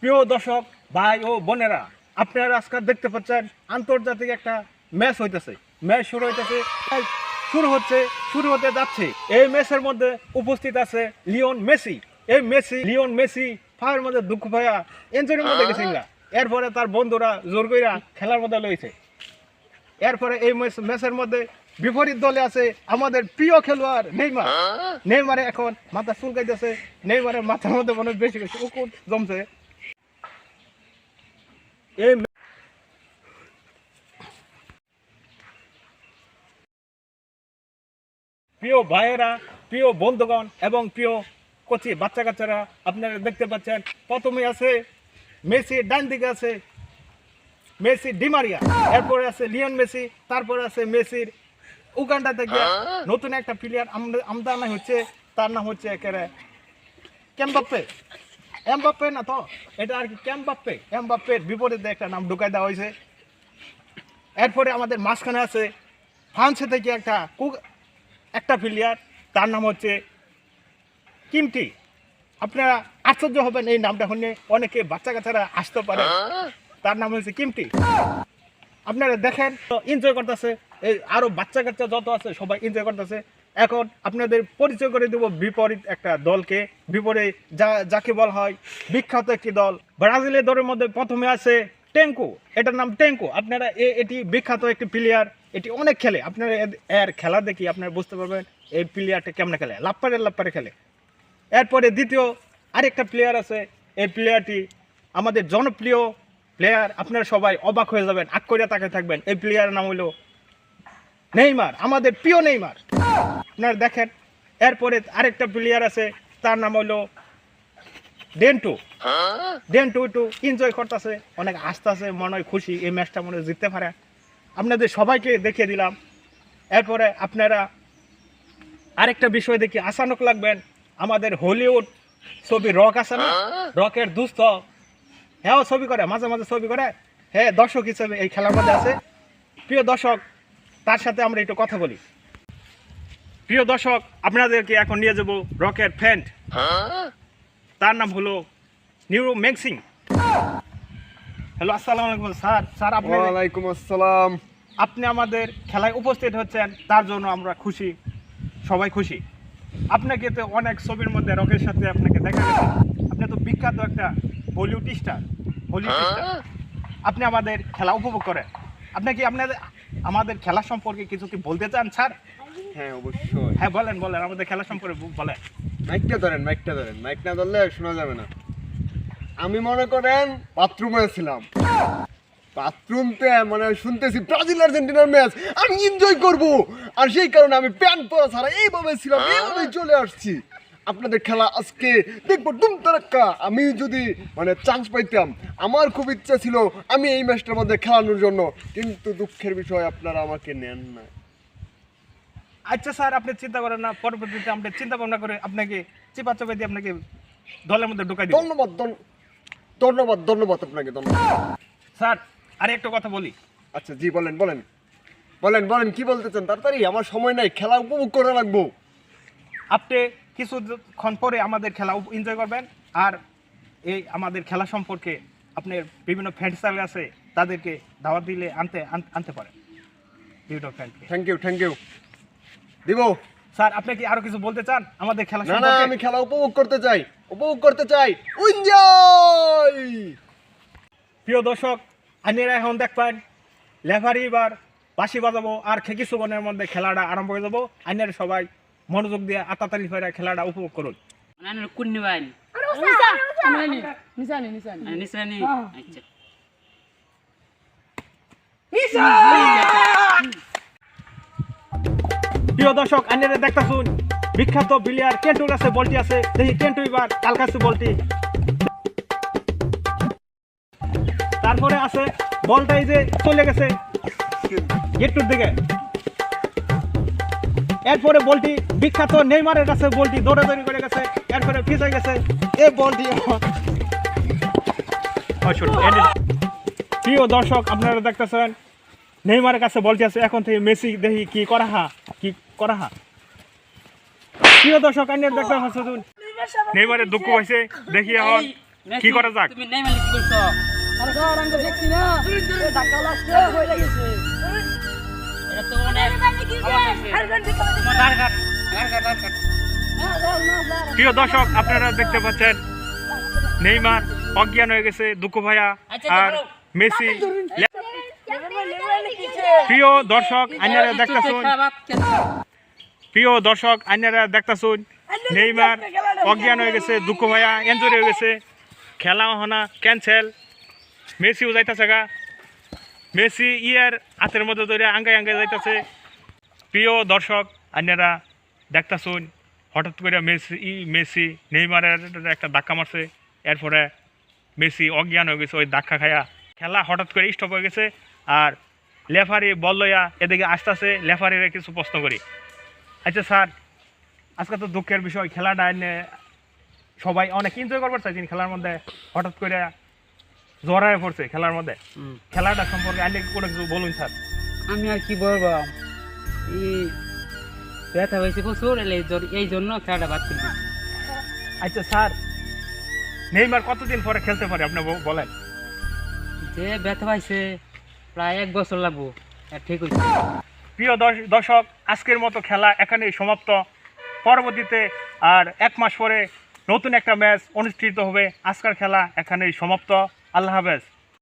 প্রিয় দর্শক ভাই ও বোনেরা আপনারা আজকে দেখতে পাচ্ছেন আন্তর্জাতিক একটা ম্যাচ হইতেছে। ম্যাচ শুরু হইতেছে শুরু হচ্ছে শুরু হতে যাচ্ছে। এই ম্যাচের মধ্যে উপস্থিত আছে লিওন মেসি। এই মেসি লিওন মেসি ফায়ের মধ্যে দুঃখ ভাইয়া এনজয়ের মধ্যে গেছে এরপরে তার বন্ধুরা জোর কইরা খেলার মধ্যে লইছে। এরপরে এই ম্যাচের মধ্যে বিপরীত দলে আছে আমাদের প্রিয় খেলোয়াড় নেইমার। নেইমারে এখন মাথা চুলকাইতেছে। নেইমারের মাথার মধ্যে মনে হয় বেশি বেশি উকুন জমছে। ম্যা- প্রিয় ভাইয়েরা প্রিয় বন্ধুগণ এবং প্রিয় কচি বাচ্চা কাচ্চারা আপনারা দেখতে পাচ্ছেন প্রথমে আছে মেসি ডান দিকে আছে মেসি ডিমারিয়া এরপরে আছে লিওন মেসি তারপরে আছে মেসির উগান্ডা থেকে নতুন একটা প্লেয়ার আমদানি হচ্ছে তার নাম হচ্ছে একেবারে ক্যাম্বাপ্পে এমবাপ্পে না তো? এটা আর কি ক্যাম্বাপ্পে এমবাপ্পের বিপরীতে একটা নাম ঢুকাই দেওয়া হয়েছে। এরপরে আমাদের মাঝখানে আছে ফ্রান্সে থেকে একটা কুক- একটা প্লেয়ার তার নাম হচ্ছে কিমটি। আপনারা আশ্চর্য হবেন এই নামটা শুনে অনেকে বাচ্চা কাচ্চারা আসতে পারে। তার নাম হচ্ছে কিমটি। আপনারা দেখেন, তো এনজয় করতেছে। এই আরও বাচ্চা কাচ্চা যত আছে, সবাই এনজয় করতেছে। এখন আপনাদের পরিচয় করে দেব বিপরীত একটা দলকে। বিপরীত যা, যাকে বলা হয় বিখ্যাত একটি দল। ব্রাজিলের দলের মধ্যে প্রথমে আছে টেঙ্কু। এটার নাম টেঙ্কু। আপনারা এ- এটি বিখ্যাত একটি প্লেয়ার এটি অনেক খেলে। আপনারা এর- খেলা দেখি আপনারা বুঝতে পারবেন এই প্লেয়ারটা কেমনে খেলে। লাপ্পারে লাপ্পারে খেলে। এরপরে দ্বিতীয় আরেকটা প্লেয়ার আছে। এই প্লেয়ারটি আমাদের জনপ্রিয় প্লেয়ার আপনারা সবাই অবাক হয়ে যাবেন আগ করে তাকে থাকবেন। এই প্লেয়ারের নাম হলো নেইমার। আমাদের প্রিয় নেইমার। আপনারা দেখেন, এরপরে আরেকটা প্লেয়ার আছে, তার নাম হলো ডেন্টু। ডেন্টু একটু এনজয় করতেছে, অনেক আসতেছে মনে হয় খুশি, এই ম্যাচটা মনে জিততে পারে। আপনাদের সবাইকে দেখিয়ে দিলাম। এরপরে আপনারা আরেকটা বিষয় দেখি আসানক লাগবেন, আমাদের হলিউড ছবি রক আছে না? রকের দুস্থ। হ্যাঁ ছবি করে, মাঝে মাঝে ছবি করে। হ্যাঁ দর্শক হিসেবে এই খেলার মধ্যে আছে। প্রিয় দর্শক, তার সাথে আমরা একটু কথা বলি। প্রিয় দর্শক আপনাদেরকে এখন নিয়ে যাব রকের ফ্যান্ট তার নাম হলো নিউরো ম্যাক্সিং হ্যালো আসসালামু আলাইকুম স্যার। স্যার আপনি ওয়ালাইকুম আসসালাম। আপনি আমাদের খেলায় উপস্থিত হচ্ছেন তার জন্য আমরা খুশি সবাই খুশি। আপনাকে তো অনেক ছবির মধ্যে রকের সাথে আপনাকে দেখা গেছে। আপনি তো বিখ্যাত একটা বলিউড স্টার বলিউড স্টার আপনি আমাদের খেলা উপভোগ করেন। আপনি কি আপনাদের আমাদের খেলা সম্পর্কে কিছু কি বলতে চান স্যার? হ্যাঁ অবশ্যই। হ্যাঁ বলেন বলেন আমাদের খেলা সম্পর্কে বলেন। মাইকটা ধরেন মাইকটা ধরেন মাইক না ধরলে শোনা যাবে না। আমি মনে করেন বাথরুমে ছিলাম। বাথরুমতে মানে শুনতেছি ব্রাজিল আর্জেন্টিনার ম্যাচ। আমি এনজয় করব। আর সেই কারণে আমি প্যান্ট পরা ছাড়া এইভাবে ছিলাম এইভাবে চলে আসছি। আপনাদের খেলা আজকে দেখব টুম তারাক্কা আমি যদি মানে চান্স পাইতাম আমার খুব ইচ্ছা ছিল আমি এই ম্যাচটার মধ্যে খেলানোর জন্য। কিন্তু দুঃখের বিষয় আপনারা আমাকে নেন না। আচ্ছা স্যার আপনি চিন্তা করেন না পরবর্তীতে আমরা চিন্তা ভাবনা করে আপনাকে চিপা চাপা দিয়ে আপনাকে দলের মধ্যে ঢুকাই দিব। ধন্যবাদ ধন্য- ধন্যবাদ ধন্যবাদ আপনাকে ধন্যবাদ। স্যার আর একটা কথা বলি। আচ্ছা জি বলেন বলেন। বলেন বলেন কি বলতে চান? তাড়াতাড়ি আমার সময় নাই খেলা উপভোগ করা লাগবো। আপনি কিছুক্ষণ পরে আমাদের খেলা এনজয় করবেন। আর এই আমাদের খেলা সম্পর্কে আপনার বিভিন্ন ফ্রেন্ড সার্কেল আছে তাদেরকে দাওয়াত দিলে আনতে আন- আনতে পারেন। বিভিন্ন ফ্রেন্ডকে থ্যাংক ইউ থ্যাংক ইউ দিব। স্যার আপনি কি আরও কিছু বলতে চান? আমাদের খেলা না না আমি খেলা উপভোগ করতে চাই। উপভোগ করতে চাই। এনজয় প্রিয় দর্শক আইনেরা এখন দেখবেন লেফারি এবার বাসি বাজাবো আর খেকি সুগনের মধ্যে খেলাটা আরম্ভ হয়ে যাব। আইনের সবাই মনোযোগ দিয়ে আতাতালি ফেরা খেলাটা উপভোগ করুন। হ্যাঁ। প্রিয় দর্শক আন্ডারে দেখতে শুন বিখ্যাত বিলিয়ার কেন্টুর আছে বলটি আছে। দেখি কেন্টু এবার কাল বলটি? তারপরে আছে বলটাই যে চলে গেছে। গেটটুর দিকে। এরপরে বলটি বিখ্যাত নেইমারের কাছে বলটি দৌড়াদৌড়ি করে গেছে এরপরে পিছে গেছে। এই বলটি হয় প্রিয় দর্শক আপনারা দেখতেছেন নেইমারের কাছে বলটি আছে এখন থেকে মেসি দেখি কি করা হা কি করা হা? প্রিয় দর্শক আইনের দেখতে পাচ্ছেন নেইমারের দুঃখ হয়েছে দেখি এখন কি করা যাক? তুমি নেইমার কি করছ আরে তো দেখছি না। এ ধাক্কা লাগছে ভয় লাগছে প্রিয় দর্শক আপনারা দেখতে পাচ্ছেন নেইমার অজ্ঞান হয়ে গেছে দুঃখ ভাইয়া আচ্ছা, আর। মেসি। প্রিয় দর্শক আইনারা দেখতেছুন। খারাপ খেলছো। প্রিয় দর্শক আইনারা দেখতেছুন। নেইমার অজ্ঞান হয়ে গেছে দুঃখ ভাইয়া এনজয় হয়ে গেছে। খেলা হনা ক্যান্সেল মেসিও যাইতেছে গা। মেসি ইয়ার হাতের মধ্যে ধরে আঙ্গাই আঙ্গাই যাইতেছে। প্রিয় দর্শক আইনারা দেখতেছুন হঠাৎ করে মেসি ই মেসি নেইমারের একটা ধাক্কা মারছে। এরপরে মেসি অজ্ঞান হয়ে গেছে ওই ধাক্কা খায়া খেলা হঠাৎ করে স্টপ হয়ে গেছে আর লেফারি বল লইয়া এদিকে আসতেছে লেফারির কিছু প্রশ্ন করি। আচ্ছা স্যার আজকে তো দুঃখের বিষয় খেলাটা এনে সবাই অনেক এনজয় করবার চাইছেন খেলার মধ্যে হঠাৎ করে জড়ায় পড়ছে খেলার মধ্যে। খেলাটা সম্পর্কে আইনে কোনো কিছু বলুন স্যার। আমি আর কি বলব? ব্যথা হয়েছে প্রচুর এই জন্য- খেলাটা বাদ করবি আচ্ছা স্যার নেইমার কতদিন পরে খেলতে পারে? আপনি বলেন। যে ব্যথা পাইছে প্রায় এক বছর লাগবো। ঠিক হয়েছে প্রিয় দর্শ- দর্শক আজকের মতো খেলা এখানেই সমাপ্ত। পরবর্তীতে আর এক মাস পরে নতুন একটা ম্যাচ অনুষ্ঠিত হবে। আজকের খেলা এখানেই সমাপ্ত। আল্লাহ হাফেজ।